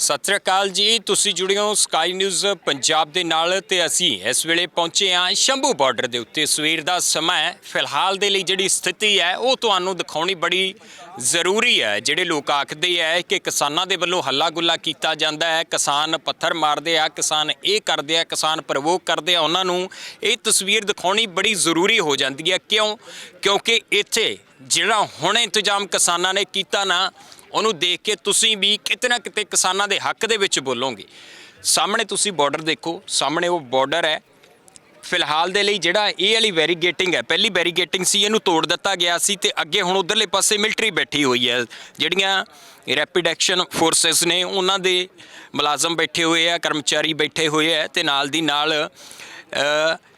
ਸਤਿ ਸ੍ਰੀ ਅਕਾਲ ਜੀ। ਤੁਸੀਂ ਜੁੜੇ ਹੋ ਸਕਾਈ ਨਿਊਜ਼ ਪੰਜਾਬ ਦੇ ਨਾਲ ਤੇ ਅਸੀਂ ਇਸ ਵੇਲੇ ਪਹੁੰਚੇ ਹਾਂ ਸ਼ੰਭੂ ਬਾਰਡਰ ਦੇ ਉੱਤੇ। ਸਵੇਰ ਦਾ ਸਮਾਂ ਹੈ। ਫਿਲਹਾਲ ਦੇ ਲਈ ਜਿਹੜੀ ਸਥਿਤੀ ਹੈ, ਉਹ ਤੁਹਾਨੂੰ ਦਿਖਾਉਣੀ ਬੜੀ ਜ਼ਰੂਰੀ ਹੈ। ਜਿਹੜੇ ਲੋਕ ਆਖਦੇ ਹੈ ਕਿ ਕਿਸਾਨਾਂ ਦੇ ਵੱਲੋਂ ਹੱਲਾ ਗੁੱਲਾ ਕੀਤਾ ਜਾਂਦਾ ਹੈ। ਕਿਸਾਨ ਪੱਥਰ ਮਾਰਦੇ ਆ, ਕਿਸਾਨ ਇਹ ਕਰਦੇ ਆ, ਕਿਸਾਨ ਪ੍ਰਵੋਕ ਕਰਦੇ ਆ। ਉਹਨਾਂ ਨੂੰ ਇਹ ਤਸਵੀਰ ਦਿਖਾਉਣੀ ਬੜੀ ਜ਼ਰੂਰੀ ਹੋ ਜਾਂਦੀ ਹੈ। ਕਿਉਂ? ਕਿਉਂਕਿ ਇੱਥੇ ਜਿਹੜਾ ਹੁਣ ਇੰਤਜ਼ਾਮ ਕਿਸਾਨਾਂ ਨੇ ਕੀਤਾ ਨਾ ਉਹਨੂੰ ਦੇਖ ਕੇ ਤੁਸੀਂ ਵੀ ਕਿਤੇ ਨਾ ਕਿਤੇ ਕਿਸਾਨਾਂ ਦੇ ਹੱਕ ਦੇ ਵਿੱਚ ਬੋਲੋਗੇ। ਸਾਹਮਣੇ ਤੁਸੀਂ ਬਾਰਡਰ ਦੇਖੋ, ਸਾਹਮਣੇ ਉਹ ਬਾਰਡਰ ਹੈ। ਫਿਲਹਾਲ ਦੇ ਲਈ ਜਿਹੜਾ ਇਹ ਵਾਲੀ ਵੈਰੀਗੇਟਿੰਗ ਹੈ, ਪਹਿਲੀ ਵੈਰੀਗੇਟਿੰਗ ਸੀ, ਇਹਨੂੰ ਤੋੜ ਦਿੱਤਾ ਗਿਆ ਸੀ ਤੇ ਅੱਗੇ ਹੁਣ ਉਧਰਲੇ ਪਾਸੇ ਮਿਲਟਰੀ ਬੈਠੀ ਹੋਈ ਹੈ। ਜਿਹੜੀਆਂ ਰੈਪਿਡ ਐਕਸ਼ਨ ਫੋਰਸਸ ਨੇ, ਉਹਨਾਂ ਦੇ ਮੁਲਾਜ਼ਮ ਬੈਠੇ ਹੋਏ ਆ, ਕਰਮਚਾਰੀ ਬੈਠੇ ਹੋਏ ਆ ਤੇ ਨਾਲ ਦੀ ਨਾਲ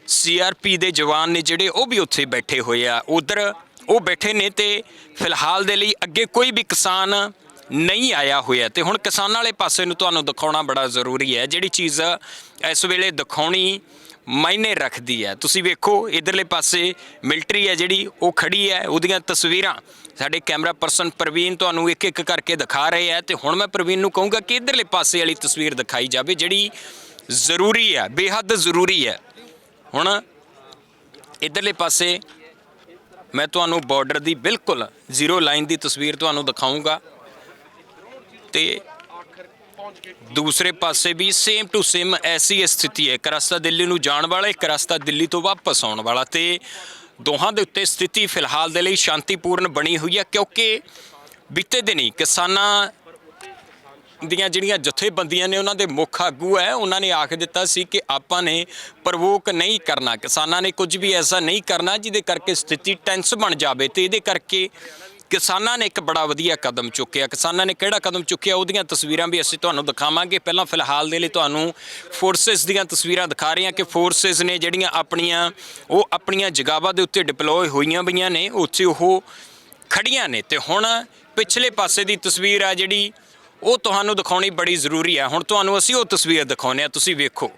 ਸੀਆਰਪੀ ਦੇ ਜਵਾਨ ਨੇ ਜਿਹੜੇ ਉਹ ਵੀ ਉੱਥੇ ਬੈਠੇ ਹੋਏ ਆ। ਉਧਰ ਉਹ ਬੈਠੇ ਨੇ ਤੇ ਫਿਲਹਾਲ ਦੇ ਲਈ ਅੱਗੇ ਕੋਈ ਵੀ ਕਿਸਾਨ ਨਹੀਂ ਆਇਆ ਹੋਇਆ। ਤੇ ਹੁਣ ਕਿਸਾਨਾਂ ਵਾਲੇ ਪਾਸੇ ਨੂੰ ਤੁਹਾਨੂੰ ਦਿਖਾਉਣਾ ਬੜਾ ਜ਼ਰੂਰੀ ਹੈ। ਜਿਹੜੀ ਚੀਜ਼ ਇਸ ਵੇਲੇ ਦਿਖਾਉਣੀ ਮਾਇਨੇ ਰੱਖਦੀ ਹੈ। ਤੁਸੀਂ ਵੇਖੋ, ਇਧਰਲੇ ਪਾਸੇ ਮਿਲਟਰੀ ਹੈ ਜਿਹੜੀ, ਉਹ ਖੜੀ ਹੈ। ਉਹਦੀਆਂ ਤਸਵੀਰਾਂ ਸਾਡੇ ਕੈਮਰਾ ਪਰਸਨ ਪ੍ਰਵੀਨ ਤੁਹਾਨੂੰ ਇੱਕ ਇੱਕ ਕਰਕੇ ਦਿਖਾ ਰਹੇ ਹੈ। ਤੇ ਹੁਣ ਮੈਂ ਪ੍ਰਵੀਨ ਨੂੰ ਕਹੂੰਗਾ ਕਿ ਇਧਰਲੇ ਪਾਸੇ ਵਾਲੀ ਤਸਵੀਰ ਦਿਖਾਈ ਜਾਵੇ, ਜਿਹੜੀ ਜ਼ਰੂਰੀ ਹੈ, ਬੇਹੱਦ ਜ਼ਰੂਰੀ ਹੈ। ਹੁਣ ਇਧਰਲੇ ਪਾਸੇ ਮੈਂ ਤੁਹਾਨੂੰ ਬਾਰਡਰ ਦੀ ਬਿਲਕੁਲ ਜ਼ੀਰੋ ਲਾਈਨ ਦੀ ਤਸਵੀਰ ਤੁਹਾਨੂੰ ਦਿਖਾਉਂਗਾ ਤੇ ਦੂਸਰੇ ਪਾਸੇ ਵੀ ਸੇਮ ਟੂ ਸੇਮ ਐਸੀ ਸਥਿਤੀ ਹੈ। ਇੱਕ ਰਸਤਾ ਦਿੱਲੀ ਨੂੰ ਜਾਣ ਵਾਲਾ, ਇੱਕ ਰਸਤਾ ਦਿੱਲੀ ਤੋਂ ਵਾਪਸ ਆਉਣ ਵਾਲਾ ਤੇ ਦੋਹਾਂ ਦੇ ਉੱਤੇ ਸਥਿਤੀ ਫਿਲਹਾਲ ਦੇ ਲਈ ਸ਼ਾਂਤੀਪੂਰਨ ਬਣੀ ਹੋਈ ਹੈ ਕਿਉਂਕਿ ਬੀਤੇ ਦਿਨੀ ਕਿਸਾਨਾਂ ਦੀਆਂ ਜਿਹੜੀਆਂ ਜਥੇਬੰਦੀਆਂ ਨੇ ਉਹਨਾਂ ਦੇ ਮੁੱਖ ਆਗੂ ਹੈ, ਉਹਨਾਂ ਨੇ ਆਖ ਦਿੱਤਾ ਸੀ ਕਿ ਆਪਾਂ ਨੇ ਪ੍ਰਵੋਕ ਨਹੀਂ ਕਰਨਾ, ਕਿਸਾਨਾਂ ਨੇ ਕੁਝ ਵੀ ਐਸਾ ਨਹੀਂ ਕਰਨਾ ਜਿਹਦੇ ਕਰਕੇ ਸਥਿਤੀ ਟੈਂਸ ਬਣ ਜਾਵੇ ਤੇ ਇਹਦੇ ਕਰਕੇ ਕਿਸਾਨਾਂ ਨੇ ਇੱਕ ਬੜਾ ਵਧੀਆ ਕਦਮ ਚੁੱਕਿਆ। ਕਿਸਾਨਾਂ ਨੇ ਕਿਹੜਾ ਕਦਮ ਚੁੱਕਿਆ? ਉਹਦੀਆਂ ਤਸਵੀਰਾਂ ਵੀ ਅਸੀਂ ਤੁਹਾਨੂੰ ਦਿਖਾਵਾਂਗੇ। ਪਹਿਲਾਂ ਫਿਲਹਾਲ ਦੇ ਲਈ ਤੁਹਾਨੂੰ ਫੋਰਸਸ ਦੀਆਂ ਤਸਵੀਰਾਂ ਦਿਖਾ ਰਹੇ ਹਾਂ ਕਿ ਫੋਰਸਸ ਨੇ ਜਿਹੜੀਆਂ ਆਪਣੀਆਂ, ਉਹ ਆਪਣੀਆਂ ਜਗਾਵਾਂ ਦੇ ਉੱਤੇ ਡਿਪਲੋਏ ਹੋਈਆਂ ਪਈਆਂ ਨੇ, ਉੱਥੇ ਉਹ ਖੜੀਆਂ ਨੇ ਤੇ ਹੁਣ ਪਿਛਲੇ ਪਾਸੇ ਦੀ ਤਸਵੀਰ ਆ ਜਿਹੜੀ ਉਹ ਤੁਹਾਨੂੰ ਦਿਖਾਉਣੀ ਬੜੀ ਜ਼ਰੂਰੀ ਹੈ। ਹੁਣ ਤੁਹਾਨੂੰ ਅਸੀਂ ਉਹ ਤਸਵੀਰ ਦਿਖਾਉਂਦੇ ਆ ਤੁਸੀਂ ਵੇਖੋ,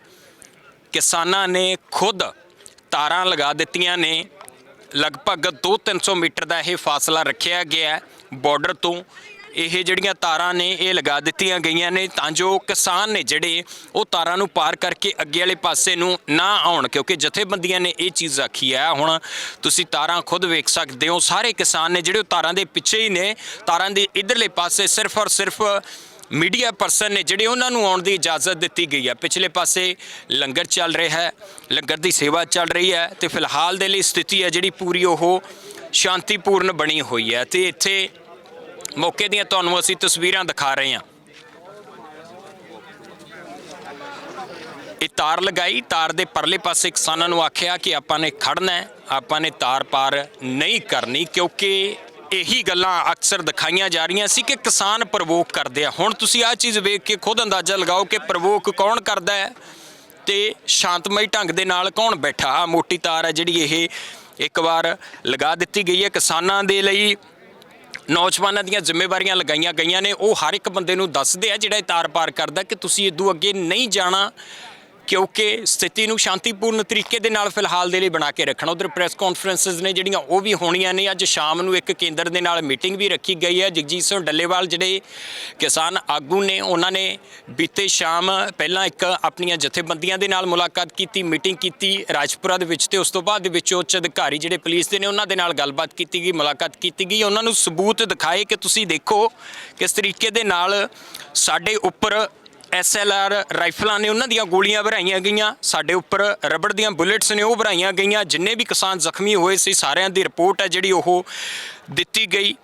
ਕਿਸਾਨਾਂ ਨੇ ਖੁਦ ਤਾਰਾਂ ਲਗਾ ਦਿੱਤੀਆਂ ਨੇ। ਲਗਭਗ 2-300 ਮੀਟਰ ਦਾ ਇਹ ਫਾਸਲਾ ਰੱਖਿਆ ਗਿਆ ਹੈ ਬਾਰਡਰ ਤੋਂ। ਇਹ ਜਿਹੜੀਆਂ ਤਾਰਾਂ ਨੇ, ਇਹ ਲਗਾ ਦਿੱਤੀਆਂ ਗਈਆਂ ਨੇ ਤਾਂ ਜੋ ਕਿਸਾਨ ਨੇ ਜਿਹੜੇ ਉਹ ਤਾਰਾਂ ਨੂੰ ਪਾਰ ਕਰਕੇ ਅੱਗੇ ਵਾਲੇ ਪਾਸੇ ਨੂੰ ਨਾ ਆਉਣ, ਕਿਉਂਕਿ ਜਥੇਬੰਦੀਆਂ ਨੇ ਇਹ ਚੀਜ਼ ਆਖੀ ਹੈ। ਹੁਣ ਤੁਸੀਂ ਤਾਰਾਂ ਖੁਦ ਵੇਖ ਸਕਦੇ ਹੋ, ਸਾਰੇ ਕਿਸਾਨ ਨੇ ਜਿਹੜੇ ਉਹ ਤਾਰਾਂ ਦੇ ਪਿੱਛੇ ਹੀ ਨੇ, ਤਾਰਾਂ ਦੇ ਇਧਰਲੇ ਪਾਸੇ ਸਿਰਫ ਔਰ ਸਿਰਫ ਮੀਡੀਆ ਪਰਸਨ ਨੇ ਜਿਹੜੇ ਉਹਨਾਂ ਨੂੰ ਆਉਣ ਦੀ ਇਜਾਜ਼ਤ ਦਿੱਤੀ ਗਈ ਹੈ। ਪਿਛਲੇ ਪਾਸੇ ਲੰਗਰ ਚੱਲ ਰਿਹਾ ਹੈ, ਲੰਗਰ ਦੀ ਸੇਵਾ ਚੱਲ ਰਹੀ ਹੈ ਤੇ ਫਿਲਹਾਲ ਦੇ ਲਈ ਸਥਿਤੀ ਹੈ ਜਿਹੜੀ ਪੂਰੀ ਉਹ ਸ਼ਾਂਤੀਪੂਰਨ ਬਣੀ ਹੋਈ ਹੈ ਤੇ ਇੱਥੇ ਮੌਕੇ ਦੀਆਂ ਤੁਹਾਨੂੰ ਅਸੀਂ ਤਸਵੀਰਾਂ ਦਿਖਾ ਰਹੇ ਹਾਂ। ਇਹ ਤਾਰ ਲਗਾਈ, ਤਾਰ ਦੇ ਪਰਲੇ ਪਾਸੇ ਕਿਸਾਨਾਂ ਨੂੰ ਆਖਿਆ ਕਿ ਆਪਾਂ ਨੇ ਖੜਨਾ ਆਪਾਂ ਨੇ ਤਾਰ ਪਾਰ ਨਹੀਂ ਕਰਨੀ ਕਿਉਂਕਿ ਇਹੀ ਗੱਲਾਂ ਅਕਸਰ ਦਿਖਾਈਆਂ ਜਾ ਰਹੀਆਂ ਸੀ ਕਿ ਕਿਸਾਨ ਪ੍ਰਵੋਕ ਕਰਦੇ ਆ। ਹੁਣ ਤੁਸੀਂ ਆਹ ਚੀਜ਼ ਵੇਖ ਕੇ ਖੁਦ ਅੰਦਾਜ਼ਾ ਲਗਾਓ ਕਿ ਪ੍ਰਵੋਕ ਕੌਣ ਕਰਦਾ ਹੈ ਤੇ ਸ਼ਾਂਤਮਈ ਢੰਗ ਦੇ ਨਾਲ ਕੌਣ ਬੈਠਾ। ਆ ਮੋਟੀ ਤਾਰ ਹੈ ਜਿਹੜੀ ਇਹ ਇੱਕ ਵਾਰ ਲਗਾ ਦਿੱਤੀ ਗਈ ਹੈ ਕਿਸਾਨਾਂ ਦੇ ਲਈ। ਨੌਜਵਾਨਾਂ ਦੀਆਂ ਜ਼ਿੰਮੇਵਾਰੀਆਂ ਲਗਾਈਆਂ ਗਈਆਂ ਨੇ। ਉਹ ਹਰ ਇੱਕ ਬੰਦੇ ਨੂੰ ਦੱਸਦੇ ਆ ਜਿਹੜਾ ਇਹ ਤਾਰ ਪਾਰ ਕਰਦਾ ਕਿ ਤੁਸੀਂ ਇਦੋਂ ਅੱਗੇ ਨਹੀਂ ਜਾਣਾ। ਕਿਉਂਕਿ ਸਥਿਤੀ ਨੂੰ ਸ਼ਾਂਤੀਪੂਰਨ ਤਰੀਕੇ ਦੇ ਨਾਲ ਫਿਲਹਾਲ ਦੇ ਲਈ ਬਣਾ ਕੇ ਰੱਖਣਾ। ਉਧਰ ਪ੍ਰੈਸ ਕਾਨਫਰੰਸਸ ਨੇ ਜਿਹੜੀਆਂ ਉਹ ਵੀ ਹੋਣੀਆਂ ਨੇ। ਅੱਜ ਸ਼ਾਮ ਨੂੰ ਇੱਕ ਕੇਂਦਰ ਦੇ ਨਾਲ ਮੀਟਿੰਗ ਵੀ ਰੱਖੀ ਗਈ ਹੈ। ਜਗਜੀਤ ਸਿੰਘ ਡੱਲੇਵਾਲ ਜਿਹੜੇ ਕਿਸਾਨ ਆਗੂ ਨੇ, ਉਹਨਾਂ ਨੇ ਬੀਤੇ ਸ਼ਾਮ ਪਹਿਲਾਂ ਇੱਕ ਆਪਣੀਆਂ ਜਥੇਬੰਦੀਆਂ ਦੇ ਨਾਲ ਮੁਲਾਕਾਤ ਕੀਤੀ ਮੀਟਿੰਗ ਕੀਤੀ ਰਾਜਪੁਰਾ ਦੇ ਵਿੱਚ ਤੇ ਉਸ ਤੋਂ ਬਾਅਦ ਦੇ ਵਿੱਚ ਉੱਚ ਅਧਿਕਾਰੀ ਜਿਹੜੇ ਪੁਲਿਸ ਦੇ ਨੇ, ਉਹਨਾਂ ਦੇ ਨਾਲ ਗੱਲਬਾਤ ਕੀਤੀ ਗਈ, ਮੁਲਾਕਾਤ ਕੀਤੀ ਗਈ। ਉਹਨਾਂ ਨੂੰ ਸਬੂਤ ਦਿਖਾਏ ਕਿ ਤੁਸੀਂ ਦੇਖੋ ਕਿਸ ਤਰੀਕੇ ਦੇ ਨਾਲ ਸਾਡੇ ਉੱਪਰ ਐਸਐਲਆਰ ਰਾਈਫਲਾਂ ਨੇ ਉਹਨਾਂ ਦੀਆਂ ਗੋਲੀਆਂ ਭਰਾਈਆਂ ਗਈਆਂ। ਸਾਡੇ ਉੱਪਰ ਰਬੜ ਦੀਆਂ ਬੁllets ਨੇ ਉਹ ਭਰਾਈਆਂ ਗਈਆਂ। ਜਿੰਨੇ ਵੀ ਕਿਸਾਨ ਜ਼ਖਮੀ ਹੋਏ ਸੀ, ਸਾਰਿਆਂ ਦੀ ਰਿਪੋਰਟ ਹੈ ਜਿਹੜੀ ਉਹ ਦਿੱਤੀ ਗਈ।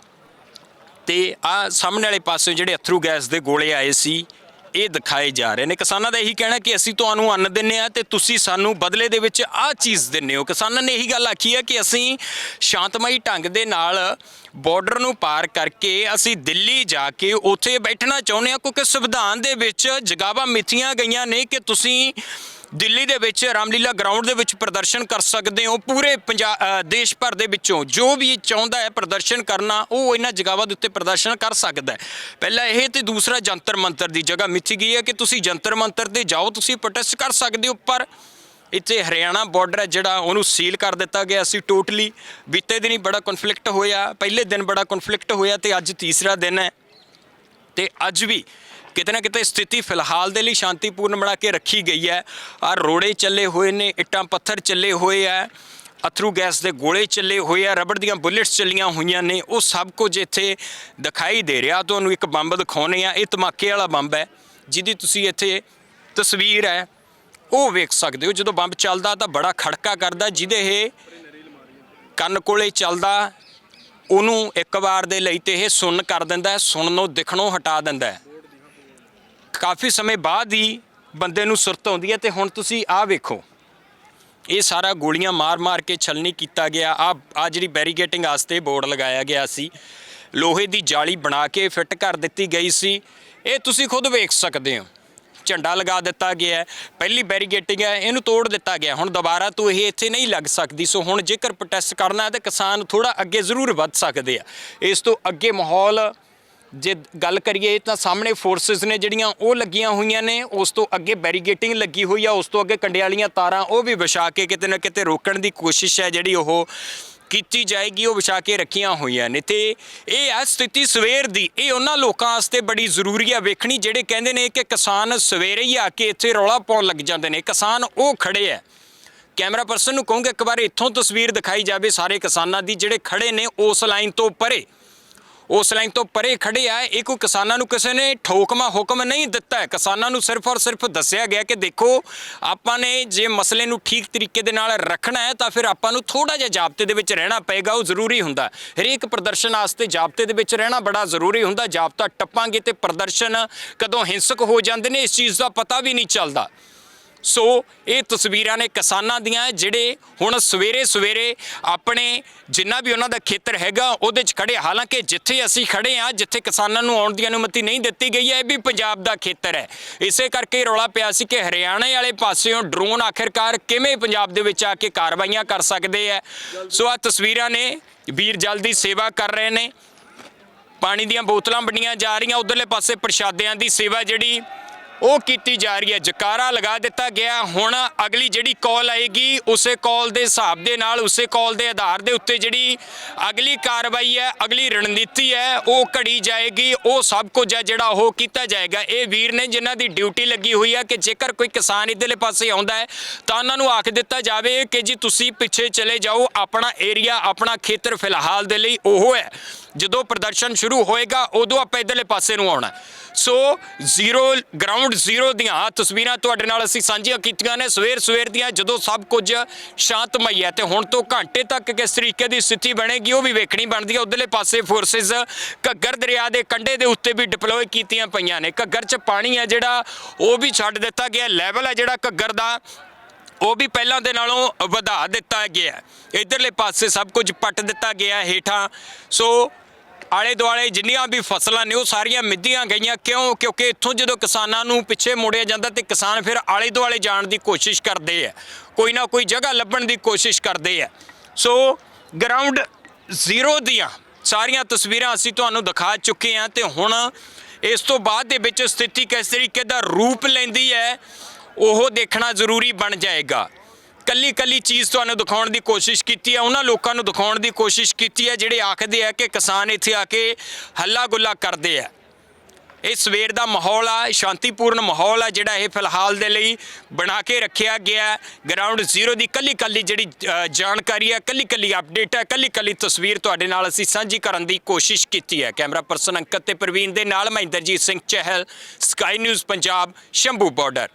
ਤੇ ਆ ਸਾਹਮਣੇ ਵਾਲੇ ਪਾਸੇ ਜਿਹੜੇ ਅਥਰੂ ਗੈਸ ਦੇ ਗੋਲੇ ਆਏ ਸੀ ਇਹ ਦਿਖਾਏ ਜਾ ਰਹੇ ਨੇ। ਕਿਸਾਨਾਂ ਦਾ ਇਹੀ ਕਹਿਣਾ ਕਿ ਅਸੀਂ ਤੁਹਾਨੂੰ ਅੰਨ ਦਿੰਨੇ ਆ ਤੇ ਤੁਸੀਂ ਸਾਨੂੰ ਬਦਲੇ ਦੇ ਵਿੱਚ ਆਹ ਚੀਜ਼ ਦਿੰਨੇ ਹੋ। ਕਿਸਾਨਾਂ ਨੇ ਇਹੀ ਗੱਲ ਆਖੀ ਹੈ ਕਿ ਅਸੀਂ ਸ਼ਾਂਤਮਈ ਢੰਗ ਦੇ ਨਾਲ ਬਾਰਡਰ ਨੂੰ ਪਾਰ ਕਰਕੇ ਅਸੀਂ ਦਿੱਲੀ ਜਾ ਕੇ ਉੱਥੇ ਬੈਠਣਾ ਚਾਹੁੰਦੇ ਹਾਂ ਕਿਉਂਕਿ ਸੰਵਿਧਾਨ ਦੇ ਵਿੱਚ ਜਗਾਵਾਂ ਮਿੱਥੀਆਂ ਗਈਆਂ ਨੇ ਕਿ ਤੁਸੀਂ ਦਿੱਲੀ ਦੇ ਵਿੱਚ ਰਾਮਲੀਲਾ ਗਰਾਊਂਡ ਦੇ ਵਿੱਚ ਪ੍ਰਦਰਸ਼ਨ ਕਰ ਸਕਦੇ ਹੋ। ਪੂਰੇ ਪੰਜਾਬ ਦੇਸ਼ ਭਰ ਦੇ ਵਿੱਚੋਂ ਜੋ ਵੀ ਚਾਹੁੰਦਾ ਹੈ ਪ੍ਰਦਰਸ਼ਨ ਕਰਨਾ, ਉਹ ਇਹਨਾਂ ਜਗ੍ਹਾਵਾਂ ਦੇ ਉੱਤੇ ਪ੍ਰਦਰਸ਼ਨ ਕਰ ਸਕਦਾ ਹੈ। ਪਹਿਲਾ ਇਹ ਤੇ ਦੂਸਰਾ ਜੰਤਰ ਮੰਤਰ ਦੀ ਜਗ੍ਹਾ ਮਿੱਥੀ ਗਈ ਹੈ ਕਿ ਤੁਸੀਂ ਜੰਤਰ ਮੰਤਰ ਤੇ ਜਾਓ, ਤੁਸੀਂ ਪ੍ਰੋਟੈਸਟ ਕਰ ਸਕਦੇ ਹੋ, ਪਰ ਇੱਥੇ ਹਰਿਆਣਾ ਬਾਰਡਰ ਹੈ ਜਿਹੜਾ ਉਹਨੂੰ ਸੀਲ ਕਰ ਦਿੱਤਾ ਗਿਆ ਸੀ ਟੋਟਲੀ ਬੀਤੇ ਦਿਨ ਹੀ ਬੜਾ ਕਨਫਲਿਕਟ ਹੋਇਆ, ਪਹਿਲੇ ਦਿਨ ਬੜਾ ਕਨਫਲਿਕਟ ਹੋਇਆ ਤੇ ਅੱਜ ਤੀਸਰਾ ਦਿਨ ਹੈ। ਤੇ ਅੱਜ ਵੀ ਕਿਤੇ ਨਾ ਕਿਤੇ ਸਥਿਤੀ ਫਿਲਹਾਲ ਦੇ ਲਈ ਸ਼ਾਂਤੀਪੂਰਨ ਬਣਾ ਕੇ ਰੱਖੀ ਗਈ ਹੈ। ਆ ਰੋੜੇ ਚੱਲੇ ਹੋਏ ਨੇ, ਇੱਟਾਂ ਪੱਥਰ ਚੱਲੇ ਹੋਏ ਆ, ਅਥਰੂ ਗੈਸ ਦੇ ਗੋਲੇ ਚੱਲੇ ਹੋਏ ਆ, ਰਬੜ ਦੀਆਂ ਬੁllets ਚੱਲੀਆਂ ਹੋਈਆਂ ਨੇ। ਉਹ ਸਭ ਕੁਝ ਇੱਥੇ ਦਿਖਾਈ ਦੇ ਰਿਹਾ। ਤੁਹਾਨੂੰ ਇੱਕ ਬੰਬ ਦਿਖਾਉਨੇ ਆ। ਇਹ ਧਮਾਕੇ ਵਾਲਾ ਬੰਬ ਹੈ, ਜਿਹਦੀ ਤੁਸੀਂ ਇੱਥੇ ਤਸਵੀਰ ਹੈ, ਉਹ ਵੇਖ ਸਕਦੇ ਹੋ। ਜਦੋਂ ਬੰਬ ਚੱਲਦਾ ਤਾਂ ਬੜਾ ਖੜਕਾ ਕਰਦਾ, ਜਿਹਦੇ ਇਹ ਕੰਨ ਕੋਲੇ ਚੱਲਦਾ, ਉਹਨੂੰ ਇੱਕ ਵਾਰ ਦੇ ਲਈ ਤੇ ਇਹ ਸੁੰਨ ਕਰ ਦਿੰਦਾ ਸੁਣਨੋਂ ਦਿਖਣੋਂ ਹਟਾ ਦਿੰਦਾ ਕਾਫੀ ਸਮੇਂ ਬਾਅਦ ਹੀ ਬੰਦੇ ਨੂੰ ਸੁਰਤ ਆਉਂਦੀ ਹੈ ਤੇ ਹੁਣ ਤੁਸੀਂ ਆਹ ਵੇਖੋ। ਇਹ ਸਾਰਾ ਗੋਲੀਆਂ ਮਾਰ-ਮਾਰ ਕੇ ਛਲਨੀ ਕੀਤਾ ਗਿਆ। ਆ ਆ ਜਿਹੜੀ ਬੈਰੀਗੇਟਿੰਗ ਵਾਸਤੇ ਬੋਰਡ ਲਗਾਇਆ ਗਿਆ ਸੀ, ਲੋਹੇ ਦੀ ਜਾਲੀ ਬਣਾ ਕੇ ਫਿੱਟ ਕਰ ਦਿੱਤੀ ਗਈ ਸੀ। ਇਹ ਤੁਸੀਂ ਖੁਦ ਵੇਖ ਸਕਦੇ ਹੋ। ਝੰਡਾ ਲਗਾ ਦਿੱਤਾ ਗਿਆ ਪਹਿਲੀ ਬੈਰੀਗੇਟਿੰਗ ਹੈ, ਇਹਨੂੰ ਤੋੜ ਦਿੱਤਾ ਗਿਆ। ਹੁਣ ਦੁਬਾਰਾ ਤੋਂ ਇਹ ਇੱਥੇ ਨਹੀਂ ਲੱਗ ਸਕਦੀ। ਸੋ ਹੁਣ ਜੇਕਰ ਪ੍ਰੋਟੈਸਟ ਕਰਨਾ ਹੈ ਤਾਂ ਕਿਸਾਨ ਥੋੜਾ ਅੱਗੇ ਜ਼ਰੂਰ ਵੱਧ ਸਕਦੇ ਆ। ਇਸ ਤੋਂ ਅੱਗੇ ਮਾਹੌਲ ਜੇ ਗੱਲ ਕਰੀਏ ਤਾਂ ਸਾਹਮਣੇ ਫੋਰਸਸ ਨੇ ਜਿਹੜੀਆਂ ਉਹ ਲੱਗੀਆਂ ਹੋਈਆਂ ਨੇ, ਉਸ ਤੋਂ ਅੱਗੇ ਬੈਰੀਗੇਟਿੰਗ ਲੱਗੀ ਹੋਈ ਆ, ਉਸ ਤੋਂ ਅੱਗੇ ਕੰਡੇ ਵਾਲੀਆਂ ਤਾਰਾਂ ਉਹ ਵੀ ਵਿਛਾ ਕੇ ਕਿਤੇ ਨਾ ਕਿਤੇ ਰੋਕਣ ਦੀ ਕੋਸ਼ਿਸ਼ ਹੈ ਜਿਹੜੀ ਉਹ ਕੀਤੀ ਜਾਏਗੀ, ਉਹ ਵਿਛਾ ਕੇ ਰੱਖੀਆਂ ਹੋਈਆਂ ਨੇ। ਤੇ ਇਹ ਆ ਸਥਿਤੀ ਸਵੇਰ ਦੀ। ਇਹ ਉਹਨਾਂ ਲੋਕਾਂ ਵਾਸਤੇ ਬੜੀ ਜ਼ਰੂਰੀ ਆ ਵੇਖਣੀ, ਜਿਹੜੇ ਕਹਿੰਦੇ ਨੇ ਕਿ ਕਿਸਾਨ ਸਵੇਰੇ ਹੀ ਆ ਕੇ ਇੱਥੇ ਰੌਲਾ ਪਾਉਣ ਲੱਗ ਜਾਂਦੇ ਨੇ। ਕਿਸਾਨ ਉਹ ਖੜੇ ਆ। ਕੈਮਰਾ ਪਰਸਨ ਨੂੰ ਕਹੂੰਗਾ, ਇੱਕ ਵਾਰ ਇੱਥੋਂ ਤਸਵੀਰ ਦਿਖਾਈ ਜਾਵੇ ਸਾਰੇ ਕਿਸਾਨਾਂ ਦੀ, ਜਿਹੜੇ ਖੜੇ ਨੇ ਉਸ ਲਾਈਨ ਤੋਂ ਪਰੇ ਉਸ ਲਾਈਨ ਤੋਂ ਪਰੇ ਖੜੇ ਆ, ਇਹ ਕੋਈ ਕਿਸਾਨਾਂ ਨੂੰ ਕਿਸੇ ਨੇ ਠੋਕਮਾ, ਹੁਕਮ ਨਹੀਂ ਦਿੱਤਾ ਕਿਸਾਨਾਂ ਨੂੰ ਸਿਰਫ ਔਰ ਸਿਰਫ ਦੱਸਿਆ ਗਿਆ ਕਿ ਦੇਖੋ, ਆਪਾਂ ਨੇ ਜੇ ਮਸਲੇ ਨੂੰ ਠੀਕ ਤਰੀਕੇ ਦੇ ਨਾਲ ਰੱਖਣਾ ਹੈ, ਤਾਂ ਫਿਰ ਆਪਾਂ ਨੂੰ ਥੋੜਾ ਜਿਹਾ ਜਾਬਤੇ ਦੇ ਵਿੱਚ ਰਹਿਣਾ ਪਏਗਾ, ਉਹ ਜ਼ਰੂਰੀ ਹੁੰਦਾ ਹਰੇਕ ਪ੍ਰਦਰਸ਼ਨ ਵਾਸਤੇ ਜਾਬਤੇ ਦੇ ਵਿੱਚ ਰਹਿਣਾ ਬੜਾ ਜ਼ਰੂਰੀ ਹੁੰਦਾ, ਜਾਬਤਾ ਟੱਪਾਂਗੇ ਤੇ ਪ੍ਰਦਰਸ਼ਨ ਕਦੋਂ ਹਿੰਸਕ ਹੋ ਜਾਂਦੇ ਨੇ, ਇਸ ਚੀਜ਼ ਦਾ ਪਤਾ ਵੀ ਨਹੀਂ ਚੱਲਦਾ। ਸੋ ਇਹ ਤਸਵੀਰਾਂ ਨੇ ਕਿਸਾਨਾਂ ਦੀਆਂ ਜਿਹੜੇ ਹੁਣ ਸਵੇਰੇ ਸਵੇਰੇ ਆਪਣੇ ਜਿੰਨਾ ਵੀ ਉਹਨਾਂ ਦਾ ਖੇਤਰ ਹੈਗਾ, ਉਹਦੇ 'ਚ ਖੜੇ ਹਾਲਾਂਕਿ ਜਿੱਥੇ ਅਸੀਂ ਖੜੇ ਆ, ਜਿੱਥੇ ਕਿਸਾਨਾਂ ਨੂੰ ਆਉਣ ਦੀ ਅਨੁਮਤੀ ਨਹੀਂ ਦਿੱਤੀ ਗਈ ਹੈ, ਇਹ ਵੀ ਪੰਜਾਬ ਦਾ ਖੇਤਰ ਹੈ। ਇਸੇ ਕਰਕੇ ਰੌਲਾ ਪਿਆ ਸੀ ਕਿ ਹਰਿਆਣਾ ਵਾਲੇ ਪਾਸਿਓਂ ਡਰੋਨ ਆਖਿਰਕਾਰ ਕਿਵੇਂ ਪੰਜਾਬ ਦੇ ਵਿੱਚ ਆ ਕੇ ਕਾਰਵਾਈਆਂ ਕਰ ਸਕਦੇ ਆ ਸੋ ਆ ਤਸਵੀਰਾਂ ਨੇ ਵੀਰ ਜਲ ਦੀ ਸੇਵਾ ਕਰ ਰਹੇ ਨੇ। ਪਾਣੀ ਦੀਆਂ ਬੋਤਲਾਂ ਵੰਡੀਆਂ ਜਾ ਰਹੀਆਂ, ਉਧਰਲੇ ਪਾਸੇ ਪ੍ਰਸ਼ਾਦਿਆਂ ਦੀ ਸੇਵਾ ਜਿਹੜੀ ਉਹ ਕੀਤੀ ਜਾ ਰਹੀ ਹੈ। ਜਕਾਰਾ ਲਗਾ ਦਿੱਤਾ ਗਿਆ। ਹੁਣ ਅਗਲੀ ਜਿਹੜੀ ਕਾਲ ਆਏਗੀ, ਉਸੇ ਕਾਲ ਦੇ ਹਿਸਾਬ ਦੇ ਨਾਲ, ਉਸੇ ਕਾਲ ਦੇ ਆਧਾਰ ਦੇ ਉੱਤੇ ਜਿਹੜੀ ਅਗਲੀ ਕਾਰਵਾਈ ਹੈ, ਅਗਲੀ ਰਣਨੀਤੀ ਹੈ, ਉਹ ਘੜੀ ਜਾਏਗੀ। ਉਹ ਸਭ ਕੁਝ ਹੈ ਜਿਹੜਾ ਉਹ ਕੀਤਾ ਜਾਏਗਾ। ਇਹ ਵੀਰ ਨੇ ਜਿਨ੍ਹਾਂ ਦੀ ਡਿਊਟੀ ਲੱਗੀ ਹੋਈ ਹੈ ਕਿ ਜੇਕਰ ਕੋਈ ਕਿਸਾਨ ਇਧਰਲੇ ਪਾਸੇ ਆਉਂਦਾ ਹੈ, ਤਾਂ ਉਹਨਾਂ ਨੂੰ ਆਖ ਦਿੱਤਾ ਜਾਵੇ ਕਿ ਜੀ ਤੁਸੀਂ ਪਿੱਛੇ ਚਲੇ ਜਾਓ। ਆਪਣਾ ਏਰੀਆ, ਆਪਣਾ ਖੇਤਰ ਫਿਲਹਾਲ ਦੇ ਲਈ ਉਹ ਹੈ। ਜਦੋਂ ਪ੍ਰਦਰਸ਼ਨ ਸ਼ੁਰੂ ਹੋਏਗਾ, ਉਦੋਂ ਆਪਾਂ ਇਧਰਲੇ ਪਾਸੇ ਨੂੰ ਆਉਣਾ। ਸੋ ਜ਼ੀਰੋ ਗਰਾਊਂਡ ਜ਼ੀਰੋ ਦੀਆਂ ਆਹ ਤਸਵੀਰਾਂ ਤੁਹਾਡੇ ਨਾਲ ਅਸੀਂ ਸਾਂਝੀਆਂ ਕੀਤੀਆਂ ਨੇ। ਸਵੇਰ ਸਵੇਰ ਦੀਆਂ ਜਦੋਂ ਸਭ ਕੁਝ ਸ਼ਾਂਤਮਈ ਹੈ, ਤੇ ਹੁਣ ਤੋਂ ਘੰਟੇ ਤੱਕ ਕਿਸ ਤਰੀਕੇ ਦੀ ਸਥਿਤੀ ਬਣੇਗੀ, ਉਹ ਵੀ ਵੇਖਣੀ ਬਣਦੀ ਹੈ। ਉਧਰਲੇ ਪਾਸੇ ਫੋਰਸਸ ਘੱਗਰ ਦਰਿਆ ਦੇ ਕੰਢੇ ਦੇ ਉੱਤੇ ਵੀ ਡਿਪਲੋਏ ਕੀਤੀਆਂ ਪਈਆਂ ਨੇ। ਘੱਗਰ 'ਚ ਪਾਣੀ ਹੈ ਜਿਹੜਾ, ਉਹ ਵੀ ਛੱਡ ਦਿੱਤਾ ਗਿਆ। ਲੈਵਲ ਹੈ ਜਿਹੜਾ ਘੱਗਰ ਦਾ, ਉਹ ਵੀ ਪਹਿਲਾਂ ਦੇ ਨਾਲੋਂ ਵਧਾ ਦਿੱਤਾ ਗਿਆ। ਹੈ। ਇਧਰਲੇ ਪਾਸੇ ਸਭ ਕੁਝ ਪੱਟ ਦਿੱਤਾ ਗਿਆ ਹੇਠਾਂ। ਸੋ ਆਲੇ ਦੁਆਲੇ ਜਿੰਨੀਆਂ ਵੀ ਫਸਲਾਂ ਨੇ ਉਹ ਸਾਰੀਆਂ ਮਿੱਧੀਆਂ ਗਈਆਂ। ਕਿਉਂ? ਕਿਉਂਕਿ ਇੱਥੋਂ ਜਦੋਂ ਕਿਸਾਨਾਂ ਨੂੰ ਪਿੱਛੇ ਮੋੜਿਆ ਜਾਂਦਾ ਤੇ ਕਿਸਾਨ ਫਿਰ ਆਲੇ ਦੁਆਲੇ ਜਾਣ ਦੀ ਕੋਸ਼ਿਸ਼ ਕਰਦੇ ਆ। ਕੋਈ ਨਾ ਕੋਈ ਜਗ੍ਹਾ ਲੱਭਣ ਦੀ ਕੋਸ਼ਿਸ਼ ਕਰਦੇ ਆ। ਸੋ ਗਰਾਊਂਡ ਜ਼ੀਰੋ ਦੀਆਂ ਸਾਰੀਆਂ ਤਸਵੀਰਾਂ ਅਸੀਂ ਤੁਹਾਨੂੰ ਦਿਖਾ ਚੁੱਕੇ ਹਾਂ ਤੇ ਹੁਣ ਇਸ ਤੋਂ ਬਾਅਦ ਦੇ ਵਿੱਚ ਸਥਿਤੀ ਕਿਸ ਤਰੀਕੇ ਦਾ ਰੂਪ ਲੈਂਦੀ ਹੈ, ਉਹ ਦੇਖਣਾ ਜ਼ਰੂਰੀ ਬਣ ਜਾਏਗਾ। ਕੱਲੀ ਕੱਲੀ ਚੀਜ਼ ਤੁਹਾਨੂੰ ਦਿਖਾਉਣ ਦੀ ਕੋਸ਼ਿਸ਼ ਕੀਤੀ ਹੈ, ਉਹਨਾਂ ਲੋਕਾਂ ਨੂੰ ਦਿਖਾਉਣ ਦੀ ਕੋਸ਼ਿਸ਼ ਕੀਤੀ ਹੈ, ਜਿਹੜੇ ਆਖਦੇ ਆ ਕਿ ਕਿਸਾਨ ਇੱਥੇ ਆ ਕੇ ਹੱਲਾ ਗੁੱਲਾ ਕਰਦੇ ਆ। ਇਹ ਸਵੇਰ ਦਾ ਮਾਹੌਲ ਆ, ਸ਼ਾਂਤੀਪੂਰਨ ਮਾਹੌਲ ਆ, ਜਿਹੜਾ ਇਹ ਫਿਲਹਾਲ ਦੇ ਲਈ ਬਣਾ ਕੇ ਰੱਖਿਆ ਗਿਆ ਗਰਾਊਂਡ ਜ਼ੀਰੋ ਦੀ ਕੱਲੀ ਕੱਲੀ ਜਿਹੜੀ ਜਾਣਕਾਰੀ ਹੈ ਕੱਲੀ ਕੱਲੀ ਅਪਡੇਟ ਹੈ ਕੱਲੀ ਕੱਲੀ ਤਸਵੀਰ ਤੁਹਾਡੇ ਨਾਲ ਅਸੀਂ ਸਾਂਝੀ ਕਰਨ ਦੀ ਕੋਸ਼ਿਸ਼ ਕੀਤੀ ਹੈ। ਕੈਮਰਾ ਪਰਸਨ ਅੰਕਤ ਤੇ ਪ੍ਰਵੀਨ ਦੇ ਨਾਲ ਮੈਂ Inderjit Singh Chahal sky news Punjab, Shambhu border